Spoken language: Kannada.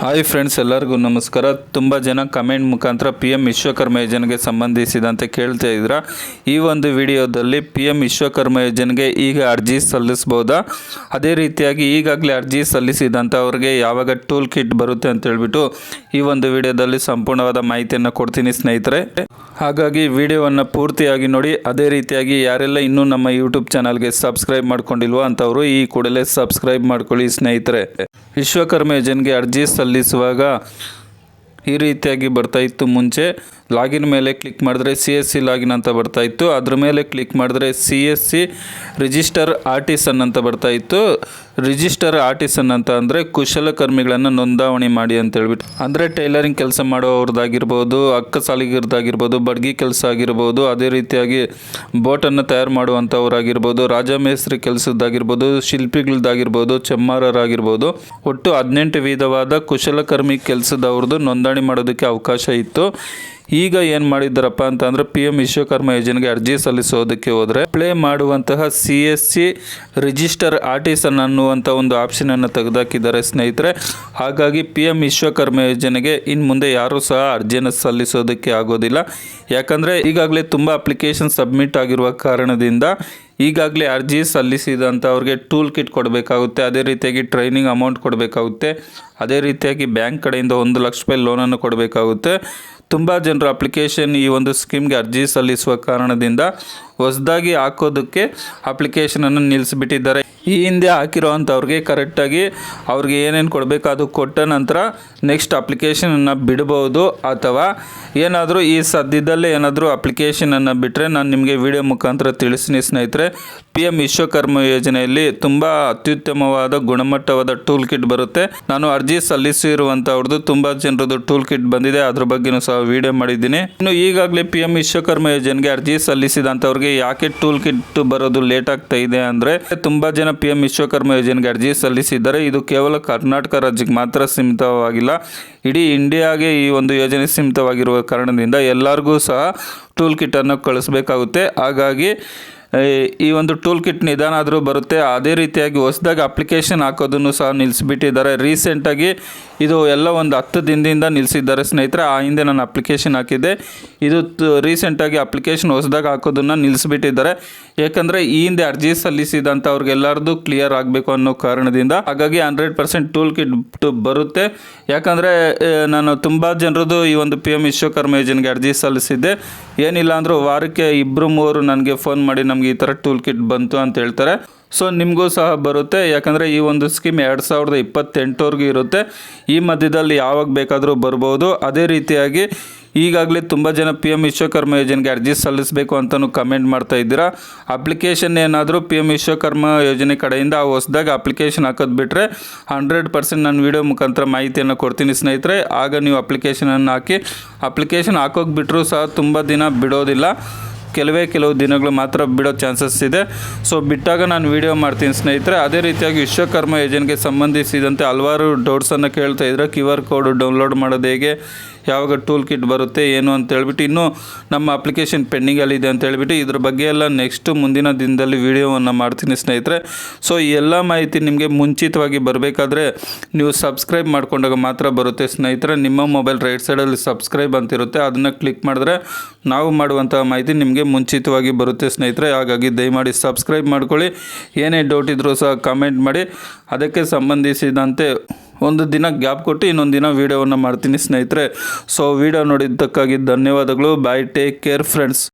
ಹಾಯ್ ಫ್ರೆಂಡ್ಸ್ ಎಲ್ಲರಿಗೂ ನಮಸ್ಕಾರ. ತುಂಬ ಜನ ಕಮೆಂಟ್ ಮುಖಾಂತರ ಪಿ ಎಂ ವಿಶ್ವಕರ್ಮ ಯೋಜನೆಗೆ ಸಂಬಂಧಿಸಿದಂತೆ ಕೇಳ್ತಾ ಇದ್ರ? ಈ ಒಂದು ವಿಡಿಯೋದಲ್ಲಿ ಪಿ ಎಂ ವಿಶ್ವಕರ್ಮ ಯೋಜನೆಗೆ ಈಗ ಅರ್ಜಿ ಸಲ್ಲಿಸ್ಬೋದಾ? ಅದೇ ರೀತಿಯಾಗಿ ಈಗಾಗಲೇ ಅರ್ಜಿ ಸಲ್ಲಿಸಿದಂಥವ್ರಿಗೆ ಯಾವಾಗ ಟೂಲ್ ಕಿಟ್ ಬರುತ್ತೆ ಅಂತ ಹೇಳ್ಬಿಟ್ಟು ಈ ಒಂದು ವಿಡಿಯೋದಲ್ಲಿ ಸಂಪೂರ್ಣವಾದ ಮಾಹಿತಿಯನ್ನು ಕೊಡ್ತೀನಿ ಸ್ನೇಹಿತರೆ. ಹಾಗಾಗಿ ವಿಡಿಯೋವನ್ನು ಪೂರ್ತಿಯಾಗಿ ನೋಡಿ, ಅದೇ ರೀತಿಯಾಗಿ ಯಾರೆಲ್ಲ ಇನ್ನೂ ನಮ್ಮ ಯೂಟ್ಯೂಬ್ ಚಾನಲ್ಗೆ ಸಬ್ಸ್ಕ್ರೈಬ್ ಮಾಡ್ಕೊಂಡಿಲ್ವೋ ಅಂಥವರು ಈ ಕೂಡಲೇ ಸಬ್ಸ್ಕ್ರೈಬ್ ಮಾಡ್ಕೊಳ್ಳಿ ಸ್ನೇಹಿತರೆ. ವಿಶ್ವಕರ್ಮ ಯೋಜನೆಗೆ ಅರ್ಜಿ ಸಲ್ಲಿಸುವಾಗ ಈ ರೀತಿಯಾಗಿ ಬರ್ತಾ ಇತ್ತು ಮುಂಚೆ. ಲಾಗಿನ್ ಮೇಲೆ ಕ್ಲಿಕ್ ಮಾಡಿದ್ರೆ ಸಿ ಎಸ್ ಸಿ ಲಾಗಿನ್ ಅಂತ ಬರ್ತಾ ಇತ್ತು. ಅದ್ರ ಮೇಲೆ ಕ್ಲಿಕ್ ಮಾಡಿದ್ರೆ C S C register artisan ಅಂತ ಬರ್ತಾ ಇತ್ತು. ರಿಜಿಸ್ಟರ್ ಆರ್ಟಿಸನ್ ಅಂತ ಅಂದರೆ ಕುಶಲಕರ್ಮಿಗಳನ್ನು ನೋಂದಾವಣಿ ಮಾಡಿ ಅಂತ ಹೇಳ್ಬಿಟ್ಟು. ಅಂದರೆ ಟೈಲರಿಂಗ್ ಕೆಲಸ ಮಾಡುವವ್ರದ್ದಾಗಿರ್ಬೋದು ಅಕ್ಕ ಸಾಲಿಗರದ್ದಾಗಿರ್ಬೋದು ಬಡ್ಗಿ ಕೆಲಸ ಆಗಿರ್ಬೋದು, ಅದೇ ರೀತಿಯಾಗಿ ಬೋಟನ್ನು ತಯಾರು ಮಾಡುವಂಥವ್ರಾಗಿರ್ಬೋದು ರಾಜಮೇಸ್ತ್ರಿ ಕೆಲಸದ್ದಾಗಿರ್ಬೋದು ಶಿಲ್ಪಿಗಳದ್ದಾಗಿರ್ಬೋದು ಚಮ್ಮಾರರಾಗಿರ್ಬೋದು. ಒಟ್ಟು ಹದಿನೆಂಟು ವಿಧವಾದ ಕುಶಲಕರ್ಮಿ ಕೆಲಸದವ್ರದ್ದು ನೋಂದಣಿ ಮಾಡೋದಕ್ಕೆ ಅವಕಾಶ ಇತ್ತು. ಈಗ ಏನು ಮಾಡಿದ್ದಾರಪ್ಪ ಅಂತಂದ್ರೆ ಪಿ ಎಂ ವಿಶ್ವಕರ್ಮ ಯೋಜನೆಗೆ ಅರ್ಜಿ ಸಲ್ಲಿಸೋದಕ್ಕೆ ಹೋದರೆ ಪ್ಲೇ ಮಾಡುವಂತಹ C S C register artisan ಅನ್ನುವಂಥ ಒಂದು ಆಪ್ಷನನ್ನು ತೆಗೆದಾಕಿದ್ದಾರೆ ಸ್ನೇಹಿತರೆ. ಹಾಗಾಗಿ ಪಿ ಎಂ ವಿಶ್ವಕರ್ಮ ಯೋಜನೆಗೆ ಇನ್ನು ಮುಂದೆ ಯಾರೂ ಸಹ ಅರ್ಜಿಯನ್ನು ಸಲ್ಲಿಸೋದಕ್ಕೆ ಆಗೋದಿಲ್ಲ. ಯಾಕಂದರೆ ಈಗಾಗಲೇ ತುಂಬ ಅಪ್ಲಿಕೇಶನ್ ಸಬ್ಮಿಟ್ ಆಗಿರುವ ಕಾರಣದಿಂದ ಈಗಾಗಲೇ ಅರ್ಜಿ ಸಲ್ಲಿಸಿದಂಥ ಅವ್ರಿಗೆ ಟೂಲ್ ಕಿಟ್ ಕೊಡಬೇಕಾಗುತ್ತೆ, ಅದೇ ರೀತಿಯಾಗಿ ಟ್ರೈನಿಂಗ್ ಅಮೌಂಟ್ ಕೊಡಬೇಕಾಗುತ್ತೆ, ಅದೇ ರೀತಿಯಾಗಿ ಬ್ಯಾಂಕ್ ಕಡೆಯಿಂದ ಒಂದು ಲಕ್ಷ ರೂಪಾಯಿ ಲೋನನ್ನು ಕೊಡಬೇಕಾಗುತ್ತೆ. ತುಂಬ ಜನರು ಅಪ್ಲಿಕೇಶನ್ ಈ ಒಂದು ಸ್ಕೀಮ್ಗೆ ಅರ್ಜಿ ಸಲ್ಲಿಸುವ ಕಾರಣದಿಂದ ಹೊಸದಾಗಿ ಹಾಕೋದಕ್ಕೆ ಅಪ್ಲಿಕೇಶನನ್ನು ನಿಲ್ಲಿಸಿಬಿಟ್ಟಿದ್ದಾರೆ ಈ ಹಿಂದೆ ಹಾಕಿರೋವಂಥವ್ರಿಗೆ ಕರೆಕ್ಟಾಗಿ ಅವ್ರಿಗೆ ಏನೇನು ಕೊಡಬೇಕು ಅದು ಕೊಟ್ಟ ನಂತರ ನೆಕ್ಸ್ಟ್ ಅಪ್ಲಿಕೇಶನನ್ನು ಬಿಡ್ಬೋದು. ಅಥವಾ ಏನಾದರೂ ಈ ಸದ್ಯದಲ್ಲೇ ಏನಾದರೂ ಅಪ್ಲಿಕೇಶನನ್ನು ಬಿಟ್ಟರೆ ನಾನು ನಿಮಗೆ ವಿಡಿಯೋ ಮುಖಾಂತರ ತಿಳಿಸ್ತೀನಿ ಸ್ನೇಹಿತರೆ. ಪಿ ಎಂ ವಿಶ್ವಕರ್ಮ ಯೋಜನೆಯಲ್ಲಿ ತುಂಬ ಅತ್ಯುತ್ತಮವಾದ ಗುಣಮಟ್ಟವಾದ ಟೂಲ್ ಕಿಟ್ ಬರುತ್ತೆ. ನಾನು ಅರ್ಜಿ ಸಲ್ಲಿಸಿರುವಂಥವ್ರದ್ದು ತುಂಬ ಜನರದ್ದು ಟೂಲ್ ಕಿಟ್ ಬಂದಿದೆ. ಅದ್ರ ಬಗ್ಗೆನೂ ಸಹ ವಿಡಿಯೋ ಮಾಡಿದ್ದೀನಿ. ಇನ್ನು ಈಗಾಗಲೇ ಪಿ ಎಂ ವಿಶ್ವಕರ್ಮ ಯೋಜನೆಗೆ ಅರ್ಜಿ ಸಲ್ಲಿಸಿದಂಥವ್ರಿಗೆ ಯಾಕೆ ಟೂಲ್ ಕಿಟ್ ಬರೋದು ಲೇಟ್ ಆಗ್ತಾ ಇದೆ ಅಂದರೆ ತುಂಬ ಜನ ಪಿ ಎಂ ವಿಶ್ವಕರ್ಮ ಯೋಜನೆಗೆ ಅರ್ಜಿ ಸಲ್ಲಿಸಿದ್ದಾರೆ ಇದು ಕೇವಲ ಕರ್ನಾಟಕ ರಾಜ್ಯಕ್ಕೆ ಮಾತ್ರ ಸೀಮಿತವಾಗಿಲ್ಲ. ಇಡೀ ಇಂಡಿಯಾಗೆ ಈ ಒಂದು ಯೋಜನೆ ಸೀಮಿತವಾಗಿರುವ ಕಾರಣದಿಂದ ಎಲ್ಲರಿಗೂ ಸಹ ಟೂಲ್ ಕಿಟನ್ನು ಕಳಿಸಬೇಕಾಗುತ್ತೆ. ಹಾಗಾಗಿ ಈ- ಒಂದು ಟೂಲ್ ಕಿಟ್ ನಿಧಾನ ಆದರೂ ಬರುತ್ತೆ. ಅದೇ ರೀತಿಯಾಗಿ ಹೊಸದಾಗಿ ಅಪ್ಲಿಕೇಶನ್ ಹಾಕೋದನ್ನು ಸಹ ನಿಲ್ಲಿಸಿಬಿಟ್ಟಿದ್ದಾರೆ ರೀಸೆಂಟಾಗಿ ಇದು ಎಲ್ಲ ಒಂದು ಹತ್ತು ದಿನದಿಂದ ನಿಲ್ಲಿಸಿದ್ದಾರೆ ಸ್ನೇಹಿತರೆ. ಆ ಹಿಂದೆ ನಾನು ಅಪ್ಲಿಕೇಶನ್ ಹಾಕಿದ್ದೆ. ಇದು ರೀಸೆಂಟಾಗಿ ಅಪ್ಲಿಕೇಶನ್ ಹೊಸದಾಗಿ ಹಾಕೋದನ್ನು ನಿಲ್ಲಿಸಿಬಿಟ್ಟಿದ್ದಾರೆ ಏಕೆಂದರೆ ಈ ಹಿಂದೆ ಅರ್ಜಿ ಸಲ್ಲಿಸಿದಂಥವ್ರಿಗೆಲ್ಲರದು ಕ್ಲಿಯರ್ ಆಗಬೇಕು ಅನ್ನೋ ಕಾರಣದಿಂದ. ಹಾಗಾಗಿ ಹಂಡ್ರೆಡ್ ಪರ್ಸೆಂಟ್ ಟೂಲ್ ಕಿಟ್ ಬರುತ್ತೆ. ಯಾಕಂದರೆ ನಾನು ತುಂಬ ಜನರದ್ದು ಈ ಒಂದು ಪಿ ಎಂ ವಿಶ್ವಕರ್ಮ ಯೋಜನೆಗೆ ಅರ್ಜಿ ಸಲ್ಲಿಸಿದ್ದೆ. ಏನಿಲ್ಲ ಅಂದರೂ ವಾರಕ್ಕೆ ಇಬ್ಬರು ಮೂವರು ನನಗೆ ಫೋನ್ ಮಾಡಿ ನಮಗೆ ಈ ಥರ ಟೂಲ್ ಕಿಟ್ ಬಂತು ಅಂತ ಹೇಳ್ತಾರೆ. ಸೊ ನಿಮಗೂ ಸಹ ಬರುತ್ತೆ. ಯಾಕಂದರೆ ಈ ಒಂದು ಸ್ಕೀಮ್ ಎರಡು ಸಾವಿರದ ಇಪ್ಪತ್ತೆಂಟವರೆಗೂ ಇರುತ್ತೆ. ಈ ಮಧ್ಯದಲ್ಲಿ ಯಾವಾಗ ಬೇಕಾದರೂ ಬರ್ಬೋದು. ಅದೇ ರೀತಿಯಾಗಿ ಈಗಾಗಲೇ ತುಂಬ ಜನ ಪಿ ಎಂ ವಿಶ್ವಕರ್ಮ ಯೋಜನೆಗೆ ಅರ್ಜಿ ಸಲ್ಲಿಸಬೇಕು ಅಂತಲೂ ಕಮೆಂಟ್ ಮಾಡ್ತಾ ಇದ್ದೀರಾ. ಅಪ್ಲಿಕೇಶನ್ ಏನಾದರೂ ಪಿ ಎಂ ವಿಶ್ವಕರ್ಮ ಯೋಜನೆ ಕಡೆಯಿಂದ ಆ ಹೊಸದಾಗಿ ಅಪ್ಲಿಕೇಶನ್ ಹಾಕೋದು ಬಿಟ್ಟರೆ ಹಂಡ್ರೆಡ್ ಪರ್ಸೆಂಟ್ ನಾನು ವಿಡಿಯೋ ಮುಖಾಂತರ ಮಾಹಿತಿಯನ್ನು ಕೊಡ್ತೀನಿ ಸ್ನೇಹಿತರೆ. ಆಗ ನೀವು ಅಪ್ಲಿಕೇಶನನ್ನು ಹಾಕಿ ಅಪ್ಲಿಕೇಶನ್ ಹಾಕೋಕೆ ಬಿಟ್ಟರೂ ಸಹ ತುಂಬ ದಿನ ಬಿಡೋದಿಲ್ಲ. ಕೆಲವೇ ಕೆಲವು ದಿನಗಳು ಮಾತ್ರ ಬಿಡೋ ಚಾನ್ಸಸ್ ಇದೆ. ಸೊ ಬಿಟ್ಟಾಗ ನಾನು ವಿಡಿಯೋ ಮಾಡ್ತೀನಿ ಸ್ನೇಹಿತರೆ. ಅದೇ ರೀತಿಯಾಗಿ ವಿಶ್ವಕರ್ಮ ಯೋಜನೆಗೆ ಸಂಬಂಧಿಸಿದಂತೆ ಹಲವಾರು ಡೌಟ್ಸನ್ನು ಕೇಳ್ತಾ ಇದ್ರೆ ಕ್ಯೂ ಆರ್ ಕೋಡ್ ಡೌನ್ಲೋಡ್ ಮಾಡೋದು ಹೇಗೆ? ಯಾವಾಗ ಟೂಲ್ ಕಿಟ್ ಬರುತ್ತೆ, ಏನು ಅಂತ ಹೇಳ್ಬಿಟ್ಟು ಇನ್ನೂ ನಮ್ಮ ಅಪ್ಲಿಕೇಶನ್ ಪೆಂಡಿಂಗಲ್ಲಿದೆ ಅಂತ ಹೇಳ್ಬಿಟ್ಟು ಇದ್ರ ಬಗ್ಗೆ ಎಲ್ಲ ನೆಕ್ಸ್ಟು ಮುಂದಿನ ದಿನದಲ್ಲಿ ವಿಡಿಯೋವನ್ನು ಮಾಡ್ತೀನಿ ಸ್ನೇಹಿತರೆ. ಸೊ ಈ ಎಲ್ಲ ಮಾಹಿತಿ ನಿಮಗೆ ಮುಂಚಿತವಾಗಿ ಬರಬೇಕಾದ್ರೆ ನೀವು ಸಬ್ಸ್ಕ್ರೈಬ್ ಮಾಡ್ಕೊಂಡಾಗ ಮಾತ್ರ ಬರುತ್ತೆ ಸ್ನೇಹಿತರೆ. ನಿಮ್ಮ ಮೊಬೈಲ್ ರೈಟ್ ಸೈಡಲ್ಲಿ ಸಬ್ಸ್ಕ್ರೈಬ್ ಅಂತಿರುತ್ತೆ ಅದನ್ನು ಕ್ಲಿಕ್ ಮಾಡಿದ್ರೆ ನಾವು ಮಾಡುವಂಥ ಮಾಹಿತಿ ನಿಮಗೆ ಮುಂಚಿತವಾಗಿ ಬರುತ್ತೆ ಸ್ನೇಹಿತರೆ. ಹಾಗಾಗಿ ದಯಮಾಡಿ ಸಬ್ಸ್ಕ್ರೈಬ್ ಮಾಡ್ಕೊಳ್ಳಿ. ಏನೇ ಡೌಟ್ ಇದ್ದರೂ ಸಹ ಕಮೆಂಟ್ ಮಾಡಿ. ಅದಕ್ಕೆ ಸಂಬಂಧಿಸಿದಂತೆ ಒಂದು ದಿನ ಗ್ಯಾಪ್ ಕೊಟ್ಟು ಇನ್ನೊಂದು ದಿನ ವೀಡಿಯೋವನ್ನು ಮಾಡ್ತೀನಿ ಸ್ನೇಹಿತರೆ. ಸೊ ವಿಡಿಯೋ ನೋಡಿದ್ದಕ್ಕಾಗಿ ಧನ್ಯವಾದಗಳು. Bye take care friends